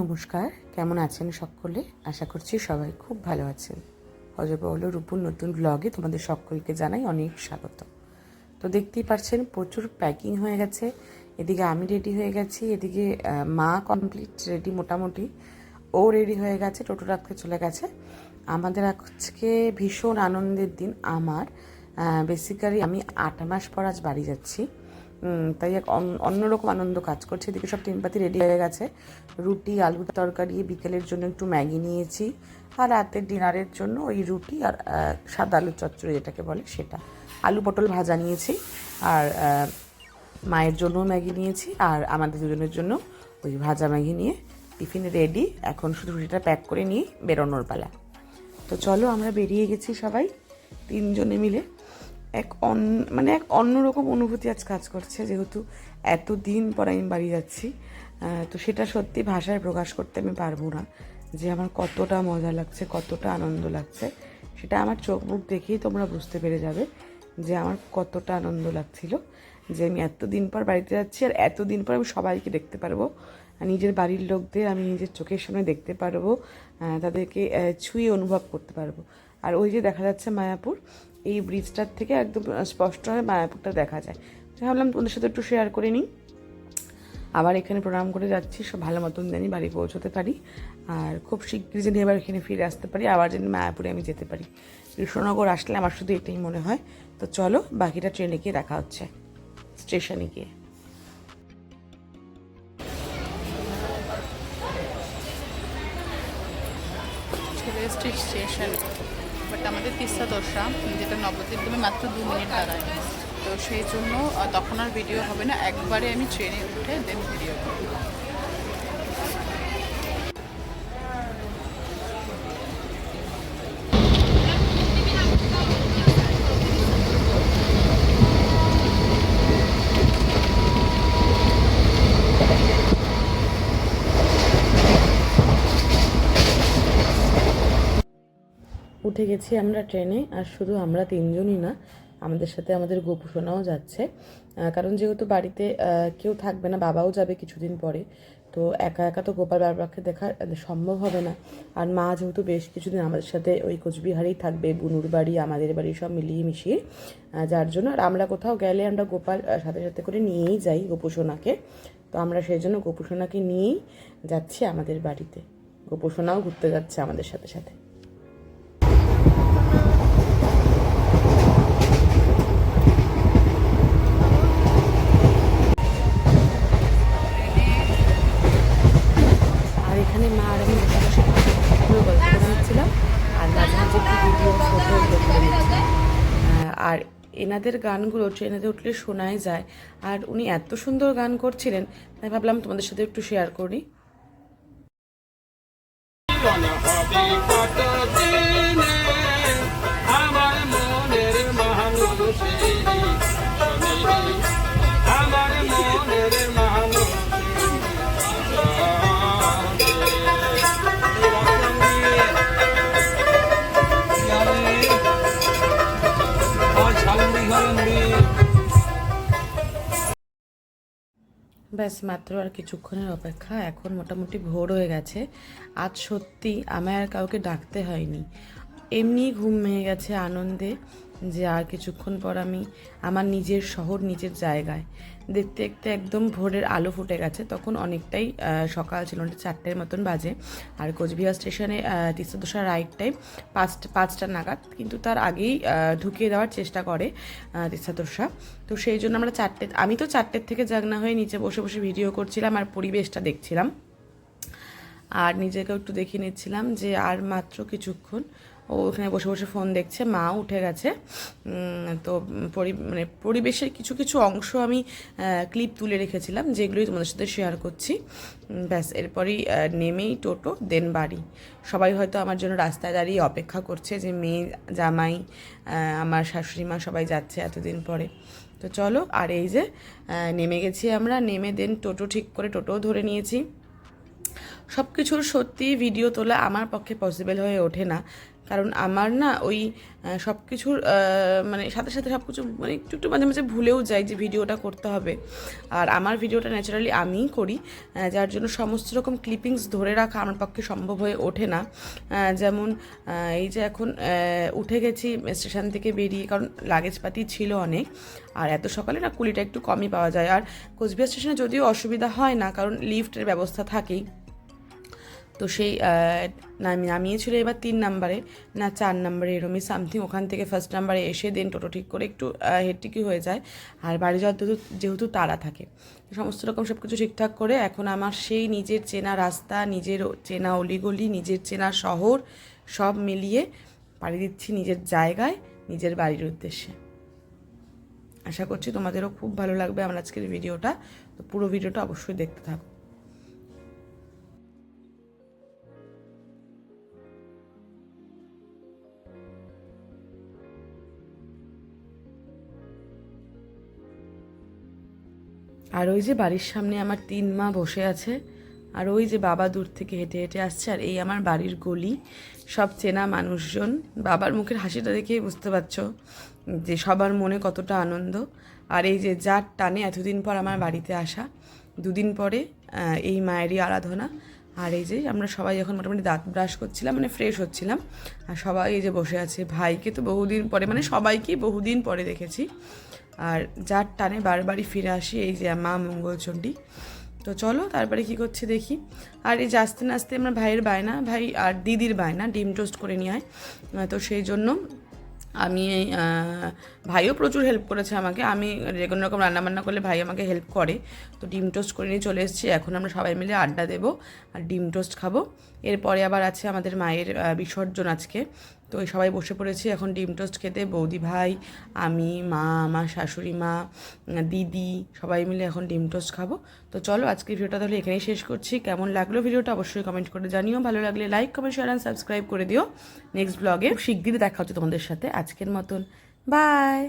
নমস্কার, কেমন আছেন সকলে? আশা করছি সবাই খুব ভালো আছেন। অজবল রূপুর নতুন ব্লগে তোমাদের সকলকে জানাই অনেক স্বাগত। তো দেখতেই পাচ্ছেন, প্রচুর প্যাকিং হয়ে গেছে। এদিকে আমি রেডি হয়ে গেছি, এদিকে মা কমপ্লিট রেডি মোটামুটি। ও রেডি হয়ে গেছে, টোটো রাখতে চলে গেছে। আমাদের আজকে ভীষণ আনন্দের দিন, আমার। বেসিক্যালি আমি আট মাস পর আজ বাড়ি যাচ্ছি। তাই এক অন- অন্যরকম আনন্দ কাজ করছে। এদিকে সব টিমপাতি রেডি হয়ে গেছে। রুটি আলুর তরকারি, বিকেলের জন্য একটু ম্যাগি নিয়েছি। আর রাতের ডিনারের জন্য ওই রুটি আর সাদা আলুর চচ্চড়ি যেটাকে বলে সেটা। আলু পটল ভাজা নিয়েছি আর মায়ের জন্য ম্যাগি নিয়েছি আর আমাদের দুজনের জন্য ওই ভাজা ম্যাগি নিয়ে টিফিন রেডি এখন শুধু রুটিটা প্যাক করে নিয়ে বেরোনোর পালা। তো চলো আমরা বেরিয়ে গেছি সবাই। তিনজনে মিলে এক অন মানে এক অন্যরকম অনুভূতি আজ কাজ করছে, যেহেতু এত দিন পর আমি বাড়ি যাচ্ছি। তো সেটা সত্যি ভাষায় প্রকাশ করতে আমি পারব না, যে আমার কতটা মজা লাগছে, কতটা আনন্দ লাগছে। সেটা আমার চোখ মুখ দেখেই তোমরা বুঝতে পেরে যাবে যে আমার কতটা আনন্দ লাগছিল, যে আমি এতদিন পর বাড়িতে যাচ্ছি আর এতদিন পর আমি সবাইকে দেখতে পারব। নিজের বাড়ির লোকদের আমি নিজের চোখের সামনে দেখতে পারব তাদেরকে ছুঁয়ে অনুভব করতে পারব। আর ওই যে দেখা যাচ্ছে মায়াপুর, এই ব্রিজটার থেকে একদম স্পষ্টভাবে মায়াপুরটা দেখা যায়। ভাবলাম তোমাদের সাথে একটু শেয়ার করে নিই। আবার এখানে প্রণাম করে যাচ্ছি, সব ভালো মতন জানি বাড়ি পৌঁছতে পারি। আর খুব শীঘ্রই যেন এবার এখানে ফিরে আসতে পারি, আবার যেন মায়াপুরে আমি যেতে পারি। কৃষ্ণনগর আসলে আমার শুধু এটাই মনে হয়। তো চলো, বাকিটা ট্রেনে গিয়ে দেখা হচ্ছে, স্টেশনে গিয়ে। স্টেশন বাট আমাদের তিস্তা দোসা, যেটা নবদ্বীপ তুমি মাত্র দু মিনিট দাঁড়ায়। তো সেই জন্য তখন আর ভিডিও হবে না। একবারে আমি ট্রেনে উঠে দেন ভিডিও করব। উঠে গেছি আমরা ট্রেনে, আর শুধু আমরা তিনজনই না, আমাদের সাথে আমাদের গোপুসোনাও যাচ্ছে। কারণ যেহেতু বাড়িতে কেউ থাকবে না, বাবাও যাবে কিছুদিন পরে, তো একা একা তো গোপাল বাবাকে দেখা সম্ভব হবে না। আর মা যেহেতু বেশ কিছুদিন আমাদের সাথে ওই কোচবিহারেই থাকবে, বুনুর বাড়ি, আমাদের বাড়ি সব মিলিয়ে মিশিয়ে যার জন্য আর আমরা কোথাও গেলে আমরা গোপাল সাথে সাথে করে নিয়েই যাই গোপুসোনাকে। তো আমরা সেই জন্য গোপুসোনাকে নিয়েই যাচ্ছি আমাদের বাড়িতে। গোপুসোনাও ঘুরতে যাচ্ছে আমাদের সাথে সাথে। এনাদের গানগুলো ট্রেনেতে উঠলে শোনাই যায়। আর উনি এত সুন্দর গান করছিলেন, তাই ভাবলাম তোমাদের সাথে একটু শেয়ার করি। ব্যাস, মাত্র আর কিছুক্ষণের অপেক্ষা। এখন মোটামুটি ভোর হয়ে গেছে। আজ সত্যি আমায় আর কাউকে ডাকতে হয়নি। এমনি ঘুম ভেঙে গেছে আনন্দে যে আর কিছুক্ষণ পর আমি আমার নিজের শহর, নিজের জায়গায়। দেখতে দেখতে একদম ভোরের আলো ফুটে গেছে। তখন অনেকটাই সকাল ছিল অনেকটা চারটের মতন বাজে। আর কোচবিহার স্টেশনে তিস্তা দোসা রাইট টাইম পাঁচটা পাঁচটা নাগাদ। কিন্তু তার আগেই ঢুকিয়ে দেওয়ার চেষ্টা করে তিস্তা দোসা তো সেই জন্য আমরা চারটে, আমি তো চারটের থেকে জাগনা হয়ে নিচে বসে বসে ভিডিও করছিলাম আর পরিবেশটা দেখছিলাম। আর নিজেকেও একটু দেখিয়ে নিচ্ছিলাম যে আর মাত্র কিছুক্ষণ ও ওখানে বসে বসে ফোন দেখছে, মা উঠে গেছে। তো পরি মানে পরিবেশের কিছু কিছু অংশ আমি ক্লিপ তুলে রেখেছিলাম, যেগুলোই তোমাদের সাথে শেয়ার করছি। ব্যাস, এরপরই নেমেই টোটো দেন বাড়ি। সবাই হয়তো আমার জন্য রাস্তায় দাঁড়িয়ে অপেক্ষা করছে যে মেয়ে, জামাই আমার শাশুড়ি মা সবাই যাচ্ছে এতদিন পরে। তো চলো, আর এই যে নেমে গেছি আমরা, নেমে দেন টোটো ঠিক করে টোটোও ধরে নিয়েছি। সব কিছুর সত্যি ভিডিও তোলা আমার পক্ষে পসিবল হয়ে ওঠে না। কারণ আমার না ওই সব কিছুর মানে সাথে সাথে সব কিছু মানে একটু একটু মাঝে মাঝে ভুলেও যাই যে ভিডিওটা করতে হবে। আর আমার ভিডিওটা ন্যাচারালি আমিই করি যার জন্য সমস্ত রকম ক্লিপিংস ধরে রাখা আমার পক্ষে সম্ভব হয়ে ওঠে না। যেমন এই যে এখন উঠে গেছি স্টেশন থেকে বেরিয়ে, কারণ লাগেজপাতি ছিল অনেক, আর এত সকালে না কুলিটা একটু কমই পাওয়া যায়। আর কোচবিহার স্টেশনে যদিও অসুবিধা হয় না, কারণ লিফটের ব্যবস্থা থাকেই। তো সেই নামি, নামিয়েছিল এবার তিন নাম্বারে, না চার নাম্বারে এরমই সামথিং ওখান থেকে ফার্স্ট নাম্বারে এসে দেন টোটো ঠিক করে একটু হেডটিকি হয়ে যায়। আর বাড়ি যাওয়ার যেহেতু তাড়া থাকে। সমস্ত রকম সব কিছু ঠিকঠাক করে এখন আমার সেই নিজের চেনা রাস্তা, নিজের চেনা অলিগলি, নিজের চেনা শহর, সব মিলিয়ে পাড়ি দিচ্ছি নিজের জায়গায়, নিজের বাড়ির উদ্দেশ্যে। আশা করছি তোমাদেরও খুব ভালো লাগবে আমার আজকের ভিডিওটা। তো পুরো ভিডিওটা অবশ্যই দেখতে থাকো। আর ওই যে বাড়ির সামনে আমার তিন মা বসে আছে, আর ওই যে বাবা দূর থেকে হেঁটে হেঁটে আসছে, আর এই আমার বাড়ির গলি। সব চেনা মানুষজন। বাবার মুখের হাসিটা দেখেই বুঝতে পারছ যে সবার মনে কতটা আনন্দ। আর এই যে যার টানে এতদিন পর আমার বাড়িতে আসা, দুদিন পরে এই মায়েরই আরাধনা। আর এই যে আমরা সবাই এখন মোটামুটি দাঁত ব্রাশ করছিলাম মানে ফ্রেশ হচ্ছিলাম, আর সবাই এই যে বসে আছে। ভাইকে তো বহুদিন পরে মানে সবাইকেই বহুদিন পরে দেখেছি। আর যার টানে বারবারই ফিরে আসি, এই যে মা মঙ্গলচণ্ডী তো চলো, তারপরে কি করছে দেখি। আর এই আস্তে না আস্তে আমার ভাইয়ের বায়না, ভাই আর দিদির বায়না, ডিম টোস্ট করে নিয়ে আয়। তো সেই জন্য আমি ভাইও প্রচুর হেল্প করেছে আমাকে। আমি যে কোনো রকম রান্নাবান্না করলে ভাই আমাকে হেল্প করে। তো ডিম টোস্ট করে নিয়ে চলে এসেছি। এখন আমরা সবাই মিলে আড্ডা দেবো আর ডিম টোস্ট খাব। এরপরে আবার আছে আমাদের মায়ের বিসর্জন আজকে। তো সবাই বসে পড়েছি, এখন ডিম টোস্ট খেতে। বৌদি ভাই, আমি, মা, আমার শাশুড়ি মা, দিদি, সবাই মিলে এখন ডিম টোস্ট খাব। তো চলো আজকের ভিডিওটা তাহলে এখানেই শেষ করছি। কেমন লাগল ভিডিওটা অবশ্যই কমেন্ট করে জানিও। ভালো লাগলে like comment share and subscribe করে দিও। নেক্সট ব্লগে শিগগিরই দেখা হচ্ছে তোমাদের সাথে আজকের মতন। বাই